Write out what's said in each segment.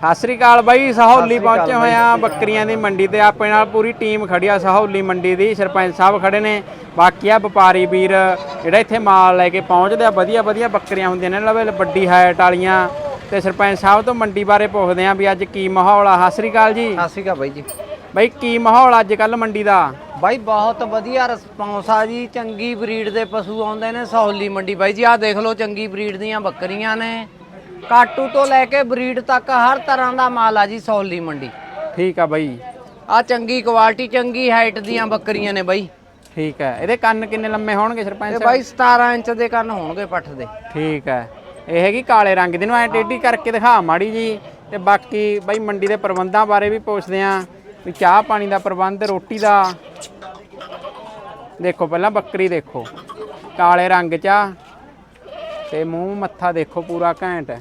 ਸਤਿ ਸ੍ਰੀ ਅਕਾਲ ਬਾਈ ਸਹੌਲੀ ਪਹੁੰਚੇ ਹੋਏ ਆ ਬੱਕਰੀਆਂ ਦੀ ਮੰਡੀ ਤੇ। ਆਪਣੇ ਨਾਲ ਪੂਰੀ ਟੀਮ ਖੜੀ ਆ ਸਹੌਲੀ ਮੰਡੀ ਦੀ। ਸਰਪੰਚ ਸਾਹਿਬ ਖੜੇ ਨੇ। ਬਾਕੀ ਆ ਵਪਾਰੀ ਵੀਰ ਜਿਹੜਾ ਇੱਥੇ ਮਾਲ ਲੈ ਕੇ ਪਹੁੰਚਦੇ ਆ ਵਧੀਆ ਵਧੀਆ ਬੱਕਰੀਆਂ ਹੁੰਦੀਆਂ ਨੇ। ਲਵੇ ਵੱਡੀ ਹਾਈਟ ਵਾਲੀਆਂ। ਤੇ ਸਰਪੰਚ ਸਾਹਿਬ ਤੋਂ ਮੰਡੀ ਬਾਰੇ ਪੁੱਛਦੇ ਆ ਵੀ ਅੱਜ ਕੀ ਮਾਹੌਲ ਆ। ਸਤਿ ਸ੍ਰੀ ਅਕਾਲ ਜੀ। ਸਤਿ ਸ਼੍ਰੀ ਅਕਾਲ ਬਾਈ ਜੀ। ਬਾਈ ਕੀ ਮਾਹੌਲ ਅੱਜ ਕੱਲ ਮੰਡੀ ਦਾ? ਬਾਈ ਬਹੁਤ ਵਧੀਆ ਰਿਸਪੌਂਸ ਆ ਜੀ। ਚੰਗੀ ਬਰੀਡ ਦੇ ਪਸ਼ੂ ਆਉਂਦੇ ਨੇ ਸਹੌਲੀ ਮੰਡੀ। ਬਾਈ ਜੀ ਆਹ ਦੇਖ ਲਓ ਚੰਗੀ ਬਰੀਡ ਦੀਆਂ ਬੱਕਰੀਆਂ ਨੇ। ਕਾਟੂ ਤੋਂ ਲੈ ਕੇ ਬਰੀਡ ਤੱਕ ਹਰ ਤਰ੍ਹਾਂ ਦਾ ਮਾਲ ਆ ਜੀ ਸਹੌਲੀ ਮੰਡੀ। ਠੀਕ ਆ ਬਾਈ। ਆ ਚੰਗੀ ਕੁਆਲਿਟੀ ਚੰਗੀ ਹਾਈਟ ਦੀਆਂ ਬੱਕਰੀਆਂ ਨੇ ਬਾਈ। ਠੀਕ ਹੈ ਇਹਦੇ ਕੰਨ ਕਿੰਨੇ ਲੰਮੇ ਹੋਣਗੇ ਸਰਪੰਚ? ਇਹ ਸਾਹਿਬ ਬਾਈ 17 ਇੰਚ ਦੇ ਕੰਨ ਹੋਣਗੇ ਪੱਠ ਦੇ। ਠੀਕ ਹੈ ਇਹ ਹੈਗੀ ਕਾਲੇ ਰੰਗ ਦੀ। ਨੂੰ ਐ ਟੇਢੀ ਕਰਕੇ ਦਿਖਾ ਮਾੜੀ ਜੀ। ਤੇ ਬਾਕੀ ਬਾਈ ਮੰਡੀ ਦੇ ਪ੍ਰਬੰਧਾਂ ਬਾਰੇ ਵੀ ਪੁੱਛਦੇ ਆਂ। ਵੀ ਚਾਹ ਪਾਣੀ ਦਾ ਪ੍ਰਬੰਧ ਰੋਟੀ ਦਾ। ਦੇਖੋ ਪਹਿਲਾਂ ਬੱਕਰੀ ਦੇਖੋ। ਕਾਲੇ ਰੰਗ ਚ ਆ। ਤੇ ਮੂੰਹ ਮੱਥਾ ਦੇਖੋ ਪੂਰਾ ਘੈਂਟ। ਹੈ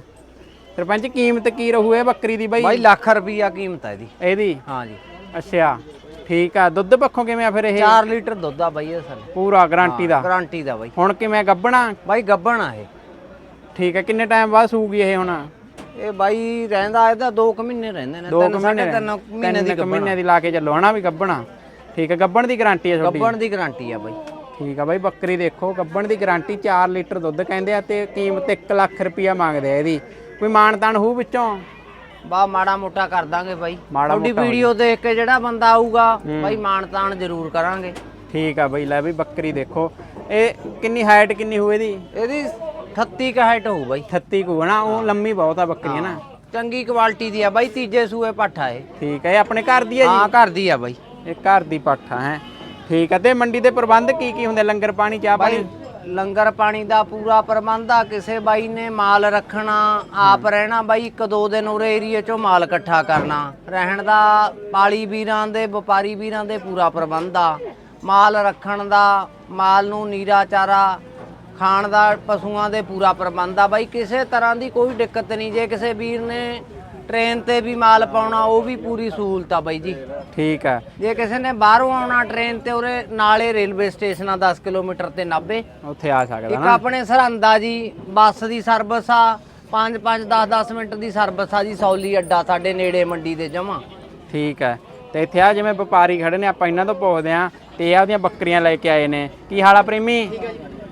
ਸਰਪੰਚ ਕੀਮਤ ਕੀ ਰਹੂ ਇਹ ਬੱਕਰੀ ਦੀ ਬਾਈ? ਬਾਈ ਲੱਖ ਰੁਪਈਆ ਕੀਮਤ ਹੈ ਇਹਦੀ। ਇਹਦੀ? ਹਾਂ ਜੀ ਅੱਛਾ ਠੀਕ ਆ। ਦੁੱਧ ਪੱਖੋਂ ਕਿਵੇਂ ਆ ਫਿਰ ਇਹ? 4 ਲੀਟਰ ਦੁੱਧ ਆ ਬਾਈ ਇਹ ਸਾਲੇ ਪੂਰਾ ਗਾਰੰਟੀ ਦਾ? ਗਾਰੰਟੀ ਦਾ ਬਾਈ। ਹੁਣ ਕਿਵੇਂ ਗੱਬਣਾ? ਬਾਈ ਗੱਬਣ ਆ ਇਹ। ਠੀਕ ਹੈ ਕਿੰਨੇ ਟਾਈਮ ਬਾਅਦ ਸੂਗੀ ਇਹ ਹੁਣ? ਇਹ ਬਾਈ ਰਹਿੰਦਾ ਇਹਦਾ 2 ਕੁ ਮਹੀਨੇ ਰਹਿੰਦੇ ਨੇ ਦੋ ਤਿੰਨ ਕੁ ਮਹੀਨੇ ਮਹੀਨੇ ਦੀ ਕੁ ਮਹੀਨੇ ਦੀ ਲਾ ਕੇ ਚੱਲੋ ਹਨਾ ਵੀ ਗੱਬਣਾ? ਠੀਕ ਹੈ ਗੱਬਣ ਦੀ ਗਾਰੰਟੀ ਹੈ ਤੁਹਾਡੀ? ਗੱਬਣ ਦੀ ਗਾਰੰਟੀ ਆ ਬਾਈ। ਠੀਕ ਆ ਬਾਈ ਬੱਕਰੀ ਦੇਖੋ ਗੱਬਣ ਦੀ ਗਾਰੰਟੀ 4 ਲੀਟਰ ਦੁੱਧ ਕਹਿੰਦੇ ਆ ਤੇ ਕੀਮਤ 1 ਲੱਖ ਰੁਪਇਆ ਮੰਗਦੇ ਆ ਇਹਦੀ। ਕੋਈ ਮਾਨਤਾਨ ਹੂ ਵਿੱਚੋਂ? ਬਾ ਮਾੜਾ ਮੋਟਾ ਕਰ ਦਾਂਗੇ ਬਾਈ। ਮਾੜਾ ਤੁਹਾਡੀ ਮੋਟਾ ਹੋ ਵੀਡੀਓ ਦੇਖ ਕੇ ਜਿਹੜਾ ਬੰਦਾ ਆਊਗਾ ਬਾਈ ਮਾਣ ਤਾਣ ਜ਼ਰੂਰ ਕਰਾਂਗੇ। ਠੀਕ ਆ ਬਾਈ ਲੈ ਵੀ ਬੱਕਰੀ ਦੇਖੋ। ਇਹ ਕਿੰਨੀ ਹਾਈਟ ਕਿੰਨੀ ਹੋਊ ਇਹਦੀ? ਇਹਦੀ 38 ਕ ਹਾਈਟ ਹੋਊ ਬਾਈ। 38 ਕੁ ਹੈ ਨਾ ਉਹ ਲੰਮੀ ਬਹੁਤ ਆ ਬੱਕਰੀ ਹੈ ਨਾ? ਚੰਗੀ ਕੁਆਲਿਟੀ ਦੀ ਆ ਬਾਈ ਤੀਜੇ ਸੂਏ ਪੱਠਾ ਏ ਠੀਕ ਹੈ ਇਹ ਆਪਣੇ ਘਰ ਦੀ ਹੈ ਹਾਂ ਘਰ ਦੀ ਆ ਬਾਈ। ਜੀ ਇਹ ਘਰ ਦੀ ਪੱਠਾ ਹੈ। ਠੀਕ ਹੈ ਤੇ ਮੰਡੀ ਦੇ ਪ੍ਰਬੰਧ ਕੀ ਕੀ ਹੁੰਦੇ? ਲੰਗਰ ਪਾਣੀ ਚਾਹ ਬਾਈ ਪਾਣੀ? ਲੰਗਰ ਪਾਣੀ ਦਾ ਪੂਰਾ ਪ੍ਰਬੰਧ ਆ ਕਿਸੇ ਬਾਈ ਨੇ ਮਾਲ ਰੱਖਣਾ ਆਪ ਰਹਿਣਾ ਬਾਈ ਇੱਕ ਦੋ ਦਿਨ ਉਰੇ ਏਰੀਏ ਚੋਂ ਮਾਲ ਇਕੱਠਾ ਕਰਨਾ। ਰਹਿਣ ਦਾ ਪਾਲੀ ਵੀਰਾਂ ਦੇ ਵਪਾਰੀ ਵੀਰਾਂ ਦੇ ਪੂਰਾ ਪ੍ਰਬੰਧ ਆ। ਮਾਲ ਰੱਖਣ ਦਾ ਮਾਲ ਨੂੰ ਨੀਰਾ ਚਾਰਾ ਖਾਣ ਦਾ ਪਸ਼ੂਆਂ ਦੇ ਪੂਰਾ ਪ੍ਰਬੰਧ ਆ। ਬਾਈ ਕਿਸੇ ਤਰ੍ਹਾਂ ਦੀ ਕੋਈ ਦਿੱਕਤ ਨਹੀਂ ਜੇ ਕਿਸੇ ਵੀਰ ਨੇ ਟ੍ਰੇਨ ਤੇ ਵੀ ਮਾਲ ਪਾਉਣਾ ਉਹ ਵੀ ਪੂਰੀ ਸਹੂਲਤ ਆ ਬਾਈ ਜੀ। ਠੀਕ ਹੈ ਜੇ ਕਿਸੇ ਨੇ ਬਾਹਰੋਂ ਆਉਣਾ ਟ੍ਰੇਨ ਤੇ ਉਰੇ ਨਾਲੇ ਰੇਲਵੇ ਸਟੇਸ਼ਨ ਆ 10 ਕਿਲੋਮੀਟਰ ਤੇ ਨਾਭੇ। ਉੱਥੇ ਆ ਸਕਦਾ ਇੱਕ ਨਾ। ਆਪਣੇ ਸਰਹੰਦਾ ਜੀ ਬੱਸ ਦੀ ਸਰਵਿਸ ਆ 5 5 10 10 ਮਿੰਟ ਦੀ ਸਰਵਿਸ ਆ ਜੀ ਸੌਲੀ ਅੱਡਾ ਸਾਡੇ ਨੇੜੇ ਮੰਡੀ ਦੇ ਜਮਾ ਠੀਕ ਹੈ ਤੇ ਇੱਥੇ ਆ ਜਿਵੇਂ ਵਪਾਰੀ ਖੜੇ ਨੇ ਆਪਾਂ ਇਹਨਾਂ ਤੋਂ ਪੁੱਛਦੇ ਆ ਤੇ ਇਹ ਆਪਦੀਆਂ ਬੱਕਰੀਆਂ ਲੈ ਕੇ ਆਏ ਨੇ। ਕੀ ਹਾਲ ਆ ਪ੍ਰੇਮੀ?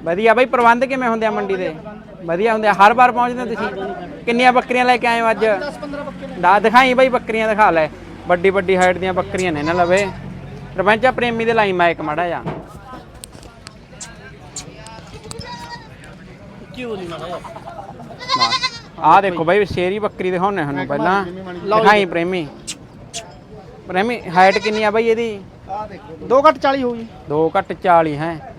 ਵਧੀਆ ਬਾਈ ਪ੍ਰਬੰਧ ਕਿਵੇਂ ਹੁੰਦੇ ਆ ਮੰਡੀ ਦੇ? ਵਧੀਆ ਹੁੰਦੇ ਆ ਹਰ ਵਾਰ ਪਹੁੰਚਦੇ ਹੋ ਤੁਸੀਂ? ਕਿੰਨੀਆਂ ਬੱਕਰੀਆਂ ਲੈ ਕੇ ਆਏ ਹੋ ਅੱਜ? 10 15 ਬੱਕਰੀਆਂ। ਦਾ ਦਿਖਾਈ ਬਾਈ ਬੱਕਰੀਆਂ ਦਿਖਾ ਲੈ। ਵੱਡੀ ਵੱਡੀ ਹਾਈਟ ਦੀਆਂ ਬੱਕਰੀਆਂ ਨੇ ਇਹਨਾਂ ਲਵੇ। ਸਰਪੰਚਾ ਪ੍ਰੇਮੀ ਦੇ ਲਾਈ ਮਾਈਕ ਮਾੜਾ ਜਾ ਆ ਦੇਖੋ ਬਾਈ ਸ਼ੇਰੀ ਬੱਕਰੀ ਦਿਖਾਉਣੇ ਸਾਨੂੰ ਪਹਿਲਾਂ। ਦਿਖਾਈ ਪ੍ਰੇਮੀ। ਪ੍ਰੇਮੀ ਹਾਈਟ ਕਿੰਨੀ ਆ ਬਾਈ ਇਹਦੀ? 2 ਘੱਟ 40 ਹੋਊ ਜੀ 2 ਘੱਟ 40 ਹੈ।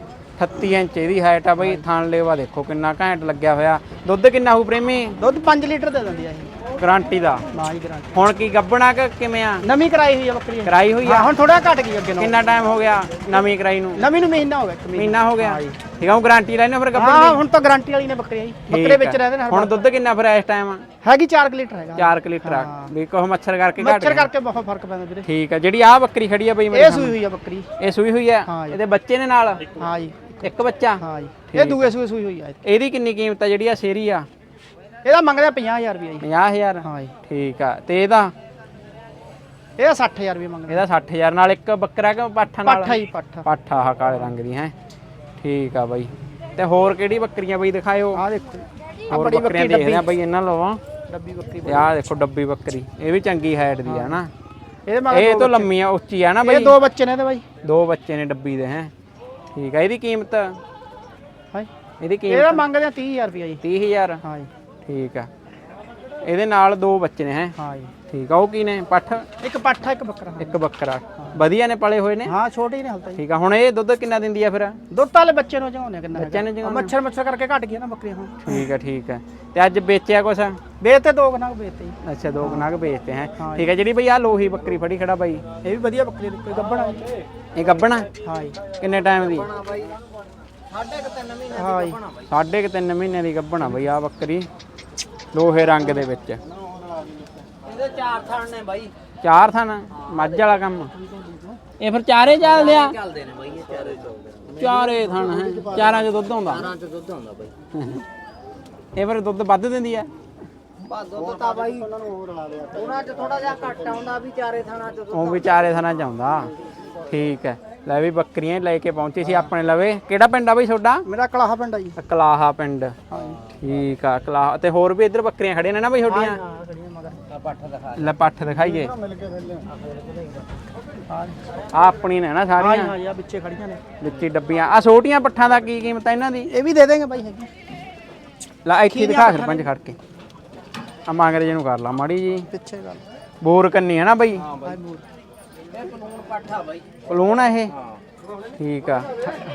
38 ਇੰਚ ਇਹਦੀ ਹਾਈਟ ਆ ਬਾਈ ਥਣ ਲੇਵਾ ਦੇਖੋ ਕਿੰਨਾ ਘੈਂਟ ਲੱਗਿਆ ਹੋਇਆ। ਦੁੱਧ ਕਿੰਨਾ ਹੋਊ ਪ੍ਰੇਮੀ? ਦੁੱਧ 5 ਲੀਟਰ ਦੇ ਦਿੰਦੀ ਆ ਇਹ। ਗਾਰੰਟੀ ਦਾ। ਨਾ ਹੀ ਗਰੰਟੀ। ਹੁਣ ਕੀ ਗੱਬਣਾ ਕਿ ਕਿਵੇਂ ਆ? ਨਵੀਂ ਕਰਾਈ ਹੋਈ ਆ ਬੱਕਰੀ। ਇਹ। ਕਰਾਈ ਹੋਈ ਹਾਂ ਆ ਹੁਣ ਥੋੜਾ ਘਟ ਗਈ ਅੱਗੇ ਨਾਲੋਂ। ਕਿੰਨਾ ਟਾਈਮ ਹੋ ਗਿਆ ਨਵੀਂ ਕਰਾਈ ਨੂੰ? ਨਵੀਂ ਨੂੰ ਮਹੀਨਾ ਹੋ ਗਿਆ ਇੱਕ ਮਹੀਨਾ। ਮਹੀਨਾ ਹੋ ਗਿਆ। ਠੀਕ ਆ ਉਹ ਗਾਰੰਟੀ ਲੈਣੇ ਫਿਰ ਗੱਬਣ ਹਾਂ ਹੁਣ ਤਾਂ ਗਾਰੰਟੀ ਵਾਲੀ ਨੇ ਬੱਕਰੀਆਂ ਜੀ। ਬੱਕਰੇ ਵਿੱਚ। ਰਹਿੰਦੇ ਨੇ ਹਰ ਹੁਣ। ਦੁੱਧ ਕਿੰਨਾ ਫਿਰ ਇਸ ਟਾਈਮ ਹੈਗੀ 4 ਲੀਟਰ ਹੈਗਾ। 4 ਲੀਟਰ ਆ। ਵੀ ਕੋਹ ਮੱਛਰ ਕਰਕੇ ਘਟ ਮੱਛਰ ਗਿਆ ਕਰਕੇ ਬਹੁਤ ਫ਼ਰਕ ਪੈਂਦਾ ਵੀਰੇ। ਠੀਕ ਆ। ਜਿਹੜੀ ਆ ਬੱਕਰੀ ਖੜੀ ਆ ਬਈ ਮੇਰੇ ਇਹ ਸੂਈ ਹੋਈ ਆ ਬੱਕਰੀ। ਇਹ ਸੂਈ ਹੋਈ ਆ? ਹਾਂ ਜੀ। ਇਹਦੇ ਬੱਚੇ ਨੇ ਨਾਲ? ਹਾਂ ਜੀ। ਇੱਕ ਬੱਚਾ? ਹਾਂ ਜੀ ਇਹ ਦੂਏ ਸੂਏ ਸੂਈ ਹੋਈ ਆ ਇਹ। ਇਹਦੀ ਕਿੰਨੀ ਕੀਮਤ ਆ ਜਿਹੜੀ ਆ ਸ਼ੇਰੀ ਆ? ਇਹਦਾ ਮੰਗਦਾ 50000 ਰੁਪਏ ਜੀ। 50000 ਹਾਂ ਜੀ। ਠੀਕ ਆ। ਤੇ ਇਹਦਾ? ਇਹਦਾ 60000 ਰੁਪਏ ਮੰਗਦਾ ਇਹਦਾ 60000 ਨਾਲ ਇੱਕ ਬੱਕਰਾ ਕਿ ਪਾਠਾ ਨਾਲ? ਪੱਠਾ ਹੀ ਪੱਠਾ। ਪਾਠਾ ਆਹ ਕਾਲੇ ਰੰਗ ਦੀ ਹੈ। ਠੀਕ ਆ ਬਾਈ। ਤੇ ਹੋਰ ਕਿਹੜੀ ਬੱਕਰੀਆਂ ਬਈ ਦਿਖਾਇਓ? ਆ ਦੇਖੋ। ਆ ਬੜੀ ਬੱਕਰੀ ਦੇਖਦੇ ਆ ਬਈ ਇਹਨਾਂ ਲਵਾਂ ਡੱਬੀ ਬੱਕਰੀ ਤੇ ਆਹ ਦੇਖੋ ਡੱਬੀ ਬੱਕਰੀ। ਇਹ ਵੀ ਚੰਗੀ ਹਾਈਟ ਦੀ ਆ ਨਾ। ਇਹ ਤੋਂ ਲੰਮੀ ਆ ਉੱਚੀ ਆ ਨਾ ਇਹ ਬਈ। ਦੋ ਬੱਚੇ ਨੇ ਇਹਦੇ ਬਾਈ। ਦੋ ਬੱਚੇ ਨੇ ਡੱਬੀ ਦੇ ਹੈ। ਠੀਕ ਆ ਇਹਦੀ ਕੀਮਤ? ਹਾਂ ਇਹਦੀ ਇਹਦਾ ਕੀਮਤ? ਮੰਗਦੇ ਆ 30000 ਰੁਪਏ ਜੀ। 30000 ਹਾਂ ਜੀ ਠੀਕ ਆ। ਇਹਦੇ ਨਾਲ ਦੋ ਬੱਚੇ ਨੇ ਹੈ? ਹਾਂ ਜੀ ਠੀਕ ਆ ਉਹ ਕੀ ਨੇ? ਪੱਠ? ਇੱਕ ਪੱਠਾ ਇੱਕ ਬੱਕਰਾ। ਇੱਕ ਬੱਕਰਾ। ਵਧੀਆ ਨੇ ਪਲੇ ਹੋਏ ਨੇ? ਹਾਂ ਛੋਟੇ ਹੀ ਨੇ ਹਲਤਾ ਜੀ। ਠੀਕ ਆ ਹੁਣ ਇਹ ਦੁੱਧ ਕਿੰਨਾ ਦਿੰਦੀ ਆ ਫਿਰ? ਦੁੱਧ ਵਾਲੇ ਬੱਚੇ ਨੂੰ ਜਗਾਉਂਦੇ ਕਿੰਨਾ ਬੱਚਿਆਂ ਨੂੰ ਹੈਗਾ। ਜਗਾਉਂਦੇ? ਮੱਛਰ ਮੱਛਰ ਕਰਕੇ ਘਟ ਗਿਆ ਨਾ ਬੱਕਰੀਆਂ ਹੁਣ। ਠੀਕ ਆ ਠੀਕ ਆ। ਤੇ ਅੱਜ ਵੇਚਿਆ ਕੁਛ? ਵੇਚਤੇ ਦੋ ਕਨਾਕ ਵੇਚਤੇ ਜੀ। ਅੱਛਾ ਦੋ ਕਨਾਗ ਵੇਚਤੇ ਹੈ। ਹਾਂ ਠੀਕ ਹੈ ਜਿਹੜੀ ਬਈ ਆ ਲੋਹੀ ਬੱਕਰੀ ਫੜੀ ਖੜਾ ਬਾਈ। ਇਹ ਵੀ ਵਧੀਆ ਬੱਕਰੀ ਦੀ ਕੋਈ ਗੱਬਣਾ ਇਹ ਗੱਬਣਾ? ਹਾਂ ਜੀ। ਕਿੰਨੇ ਟਾਈਮ ਦੀ? ਸਾਢੇ ਕੁ ਤਿੰਨ ਮਹੀਨੇ ਹਾਂ ਜੀ। ਸਾਢੇ ਕੁ ਤਿੰਨ ਮਹੀਨੇ ਦੀ ਗੱਬਣਾ ਬਈ ਆ ਬੱਕਰੀ ਲੋਹੇ ਰੰਗ ਦੇ ਵਿੱਚ। ਇਹਦੇ ਚਾਰ ਥਣ ਨੇ ਬਾਈ। ਚਾਰ ਥਣ? ਮੱਝ ਵਾਲਾ ਕੰਮ? ਇਹ ਫਿਰ ਚਾਰੇ ਚੱਲਦੇ ਆ? ਚੱਲਦੇ ਨੇ ਬਾਈ ਇਹ ਚਾਰੇ ਚੱਲਦੇ ਚਾਰੇ ਥਣ ਹੈ। ਚਾਰਾਂ ਚ ਦੁੱਧ ਆਉਂਦਾ। ਚਾਰਾਂ ਚ ਦੁੱਧ ਆਉਂਦਾ ਬਾਈ। ਇਹ ਫਿਰ ਦੁੱਧ ਵੱਧ ਦਿੰਦੀ ਆ ਭਾਦੋ ਤੋਂ ਬਾਈ ਉਹਨਾਂ ਨੂੰ ਹੋਰ ਲਾ ਲਿਆ ਉਹਨਾਂ 'ਚ ਥੋੜਾ ਜਿਹਾ ਘੱਟ ਆਉਂਦਾ ਵੀ ਚਾਰੇ ਥਾਣਾ 'ਚ ਦੁੱਧ ਉਹ ਵਿਚਾਰੇ ਥਾਣਾ ਚਾਹੁੰਦਾ ਠੀਕ ਹੈ। ਲੈ ਵੀ ਬੱਕਰੀਆਂ ਹੀ ਲੈ ਕੇ ਪਹੁੰਚੇ ਸੀ ਆਪਣੇ ਲਵੇ। ਕਿਹੜਾ ਪਿੰਡ ਆ ਬਈ ਤੁਹਾਡਾ? ਮੇਰਾ ਕਲਾਹਾ ਪਿੰਡ ਆ ਜੀ। ਕਲਾਹਾ ਪਿੰਡ। ਹਾਂਜੀ ਠੀਕ ਆ ਕਲਾਹਾ। ਤੇ ਹੋਰ ਵੀ ਇੱਧਰ ਬੱਕਰੀਆਂ ਖੜੀਆਂ ਨੇ ਨਾ ਬਈ ਤੁਹਾਡੀਆਂ? ਹਾਂ ਖੜੀਆਂ ਮਗਰ। ਪੱਠ ਦਿਖਾ ਲੈ ਪੱਠ ਦਿਖਾਈਏ। ਮਿਲ ਕੇ ਥੱਲੇ ਹਾਂ ਆ ਆਪਣੀ ਨੇ ਨਾ ਹਾਂ ਸਾਰੀਆਂ ਹਾਂ ਜੀ ਆ ਵਿੱਚੇ ਖੜੀਆਂ ਨੇ। ਵਿੱਚੀ ਡੱਬੀਆਂ। ਆ ਛੋਟੀਆਂ ਪੱਠਾਂ ਦਾ ਕੀ ਕੀਮਤ ਆ ਇਹਨਾਂ ਦੀ? ਇਹ ਵੀ ਦੇ ਦੇਂਗੇ ਬਾਈ ਹੈਗੀ। ਲੈ ਇੱਥੇ ਦਿਖਾ ਸਰਪੰਚ ਖੜ ਕੇ। ਆ ਮਾਂਗਰੇ ਜੀ ਨੂੰ ਕਰ ਲਾ ਮਾੜੀ ਜੀ। ਪਿੱਛੇ ਗੱਲ ਬੋਰ ਕੰਨੀ ਹੈ ਨਾ ਬਈ? ਹਾਂ ਮੂਰ ਇਹ ਕਾਨੂੰਨ ਪੱਠਾ ਬਾਈ। ਆ ਇਹ? ਠੀਕ ਆ।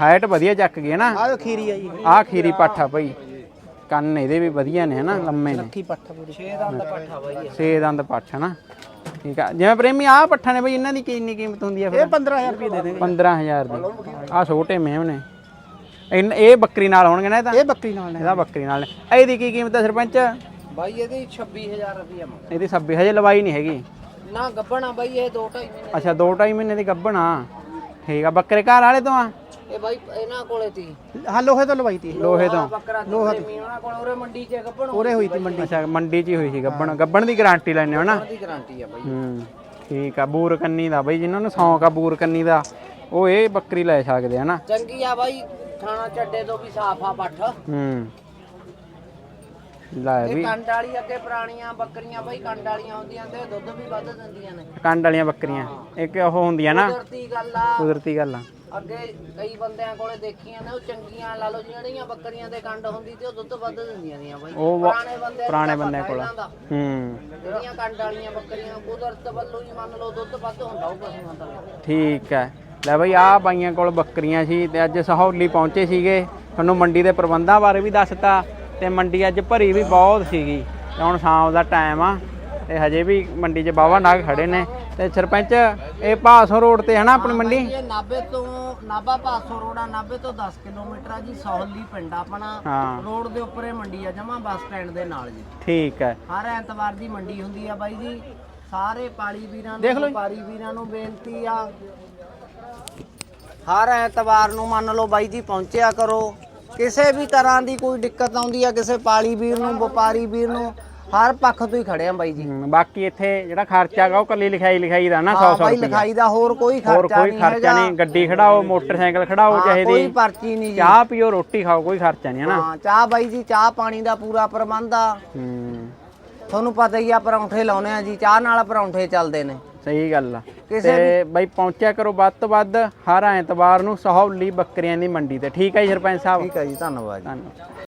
ਹਾਈਟ ਵਧੀਆ ਚੱਕ ਗਈ ਹੈ ਨਾ? ਆਹ ਖੀਰੀ ਆ ਜੀ। ਆ ਖੀਰੀ ਪੱਠਾ ਬਈ। ਕੰਨ ਇਹਦੇ ਵੀ ਵਧੀਆ ਨੇ ਹਨਾ ਲੰਮੇ ਨੇ। ਕੀ ਪੱਠ ਪੂਰੀ। 6 ਦੰਦ ਪੱਠਾ ਬਾਈ ਇਹ। ਛੇ ਦੰਦ ਪੱਠ ਹਨਾ ਠੀਕ ਆ। ਜਿਵੇਂ ਪ੍ਰੇਮੀ ਆ ਪੱਠਾ ਨੇ ਬਈ ਇਹਨਾਂ ਦੀ ਕਿੰਨੀ ਕੀਮਤ ਹੁੰਦੀ ਆ ਇਹ ਫਿਰ 15000 ਰੁਪਏ ਦੇ ਦੇਂਗੇ 15000 ਦੀ। ਆ ਛੋਟੇ ਮੇਮ ਨੇ। ਇਹ ਬੱਕਰੀ ਨਾਲ ਹੋਣਗੇ ਨਾ ਇਹ ਤਾਂ? ਇਹ ਬੱਕਰੀ ਨਾਲ ਨੇ। ਇਹਦਾ ਬੱਕਰੀ ਨਾਲ ਨੇ। ਇਹਦੀ ਕੀ ਕੀਮਤ ਹੈ ਸਰਪੰਚ? ਬਾਈ ਇਹਦੀ 26000 ਰੁਪਏ ਮੰਗ ਇਹਦੀ 26 ਹਜੇ ਲਵਾਈ ਨਹੀਂ ਹੈਗੀ। ਨਾ ਗੱਬਣਾ ਬਾਈ ਇਹ 2 2.5 ਮਹੀਨੇ ਅੱਛਾ 2.5 ਮਹੀਨੇ ਦੀ ਗੱਭਣਾ। ਠੀਕ ਆ ਬੱਕਰੇ ਘਰ ਵਾਲੇ ਤੋਂ ਆ? ਇਹ ਬਾਈ ਇਹਨਾਂ ਕੋਲੇ ਤੀ। ਹਾਂ ਲੋਹੇ ਤੋਂ ਲਵਾਈ ਤੀ। ਲੋਹੇ ਤੋਂ? ਬੱਕਰਾ ਲੋਹੇ ਉਹਨਾਂ ਕੋਲ ਉਰੇ ਮੰਡੀ 'ਚ ਗੱਬਣ ਉਰੇ ਹੋਈ ਤੀ ਮੰਡੀ। ਅੱਛਾ ਮੰਡੀ 'ਚ ਹੀ ਹੋਈ ਸੀ ਗੱਭਣ। ਗੱਭਣ ਦੀ ਗਾਰੰਟੀ ਲੈਣੇ ਹੋ ਨਾ? ਦੀ ਗਾਰੰਟੀ ਆ ਬਾਈ। ਹੂੰ ਠੀਕ ਆ ਬੂਰ ਕੰਨੀ ਦਾ ਬਈ ਜਿਨ੍ਹਾਂ ਨੂੰ ਸ਼ੌਂਕ ਆ ਬੂਰ ਕੰਨੀ ਦਾ ਉਹ ਇਹ ਬੱਕਰੀ ਲੈ ਸਕਦੇ ਆ ਨਾ? ਚੰਗੀ ਆ ਬਾਈ ਖਾਣਾ ਚੱਡੇ ਤੋਂ ਵੀ ਸਾਫ਼ ਆ ਪੱਠ। ਹੂੰ। ਲੈ ਇਹ ਵੀ। ਕੰਡ ਵਾਲੀ ਅੱਗੇ ਪੁਰਾਣੀਆਂ ਬੱਕਰੀਆਂ ਬਾਈ ਕੰਡ ਵਾਲੀਆਂ ਹੁੰਦੀਆਂ ਤੇ ਦੁੱਧ ਵੀ ਵੱਧ ਦਿੰਦੀਆਂ ਨੇ। ਕੰਡ ਵਾਲੀਆਂ ਬੱਕਰੀਆਂ। ਇੱਕ ਉਹ ਹੁੰਦੀਆਂ ਨਾ। ਕੁਦਰਤੀ ਗੱਲ ਆ। ਕੁਦਰਤੀ ਗੱਲ ਆ। ਅੱਗੇ ਕਈ ਬੰਦਿਆਂ ਕੋਲੇ ਦੇਖੀਆਂ ਨੇ ਉਹ ਚੰਗੀਆਂ ਲਾ ਲਓ ਜਿਹੜੀਆਂ ਬੱਕਰੀਆਂ ਦੇ ਕੰਡ ਹੁੰਦੀ ਤੇ ਉਹ ਦੁੱਧ ਵੱਧ ਦਿੰਦੀਆਂ ਦੀਆਂ ਬਾਈ। ਉਹ ਵਾ- ਪੁਰਾਣੇ ਬੰਦੇ ਪੁਰਾਣੇ ਬੰਦਿਆਂ ਕੋਲ। ਦਾ ਹੂੰ। ਜਿਹੜੀਆਂ ਕੰਡ ਵਾਲੀਆਂ ਬੱਕਰੀਆਂ ਕੁਦਰਤ ਵੱਲੋਂ ਹੀ ਮੰਨ ਲਓ ਦੁੱਧ ਵੱਧ ਹੁੰਦਾ ਉਹ ਪਸ਼ੂਆਂ ਦਾ ਠੀਕ ਹੈ। ਲੈ ਬਈ ਆ ਬਾਈਆਂ ਕੋਲ ਬੱਕਰੀਆਂ ਸੀ ਤੇ ਅੱਜ ਸਹੌਲੀ ਪਹੁੰਚੇ ਸੀਗੇ। ਤੁਹਾਨੂੰ ਮੰਡੀ ਦੇ ਪ੍ਰਬੰਧਾਂ ਬਾਰੇ ਵੀ ਦੱਸਤਾ। ਤੇ ਮੰਡੀ ਅੱਜ ਭਰੀ ਵੀ ਬਹੁਤ ਸੀਗੀ ਤੇ ਹੁਣ ਸ਼ਾਮ ਦਾ ਟਾਈਮ ਆ ਤੇ ਹਜੇ ਵੀ ਮੰਡੀ 'ਚ ਬਾਵਾ ਨਾਗ ਖੜੇ ਨੇ ਤੇ ਸਰਪੰਚ ਇਹ ਭਾਸੋਂ ਰੋਡ ਤੇ ਹੈ ਨਾ ਆਪਣੀ ਮੰਡੀ? ਇਹ ਨਾਭੇ ਤੋਂ ਨਾਭਾ ਪਾਸੋਂ ਰੋਡ ਆ ਨਾਭੇ ਤੋਂ 10 ਕਿਲੋਮੀਟਰ ਆ ਜੀ ਸੌਲੀ ਪਿੰਡ ਆ ਆਪਣਾ। ਹਾਂ। ਰੋਡ ਦੇ ਉੱਪਰ ਇਹ ਮੰਡੀ ਆ ਜਮਾ ਬੱਸ ਸਟੈਂਡ ਦੇ ਨਾਲ ਜੀ। ਠੀਕ ਹੈ। ਹਰ ਐਤਵਾਰ ਦੀ ਮੰਡੀ ਹੁੰਦੀ ਆ ਬਾਈ ਜੀ। ਸਾਰੇ ਪਾਲੀ ਵੀਰਾਂ ਨੂੰ ਵਪਾਰੀ ਵੀਰਾਂ ਨੂੰ ਬੇਨਤੀ ਆ। ਹਰ ਐਤਵਾਰ ਨੂੰ ਮੰਨ ਲਓ ਬਾਈ ਜੀ ਪਹੁੰਚਿਆ ਕਰੋ। ਕਿਸੇ ਵੀ ਤਰ੍ਹਾਂ ਦੀ ਕੋਈ ਦਿੱਕਤ ਆਉਂਦੀ ਆ ਕਿਸੇ ਪਾਲੀ ਵੀਰ ਨੂੰ ਵਪਾਰੀ ਵੀਰ ਨੂੰ ਹਰ ਪੱਖ ਤੋਂ ਹੀ ਖੜੇ ਆ ਬਾਈ ਜੀ। ਹਮ, ਬਾਕੀ ਇੱਥੇ ਜਿਹੜਾ ਖਰਚਾ ਹੈਗਾ ਉਹ ਕੱਲੀ ਲਿਖਾਈ ਲਿਖਾਈ ਦਾ ਨਾ 100 ਹਾਂ 100 ਬਾਈ ਰੁਪਏ ਲਿਖਾਈ ਦਾ ਹੋਰ ਕੋਈ ਹੋਰ ਖਰਚਾ ਕੋਈ ਨਹੀਂ ਖਰਚਾ ਹੈਗਾ। ਨਹੀਂ। ਗੱਡੀ ਖੜਾਓ ਮੋਟਰਸਾਈਕਲ ਖੜਾਓ ਚਾਹੇ ਕੋਈ ਦੀ ਪਰਚੀ ਨਹੀਂ ਜੀ। ਚਾਹ ਪੀਓ ਰੋਟੀ ਖਾਓ ਕੋਈ ਖਰਚਾ ਨਹੀਂ ਹੈ ਨਾ? ਹਾਂ ਚਾਹ ਬਾਈ ਜੀ ਚਾਹ ਪਾਣੀ ਦਾ ਪੂਰਾ ਪ੍ਰਬੰਧ ਆ। ਹੂੰ। ਤੁਹਾਨੂੰ ਪਤਾ ਹੀ ਆ ਪਰੌਂਠੇ ਲਾਉਨੇ ਆ ਜੀ ਚਾਹ ਨਾਲ ਪਰੌਂਠੇ ਚੱਲਦੇ ਨੇ। ਸਹੀ ਗੱਲ ਆ। ਤੇ ਬਈ ਪਹੁੰਚਿਆ ਕਰੋ ਵੱਧ ਤੋਂ ਵੱਧ ਹਰ ਐਤਵਾਰ ਨੂੰ ਸਹੌਲੀ ਬੱਕਰੀਆਂ ਦੀ ਮੰਡੀ ਤੇ। ਠੀਕ ਹੈ ਜੀ ਸਰਪੰਚ ਸਾਹਿਬ? ਠੀਕ ਹੈ ਜੀ ਧੰਨਵਾਦ ਜੀ। ਧੰਨਵਾਦ।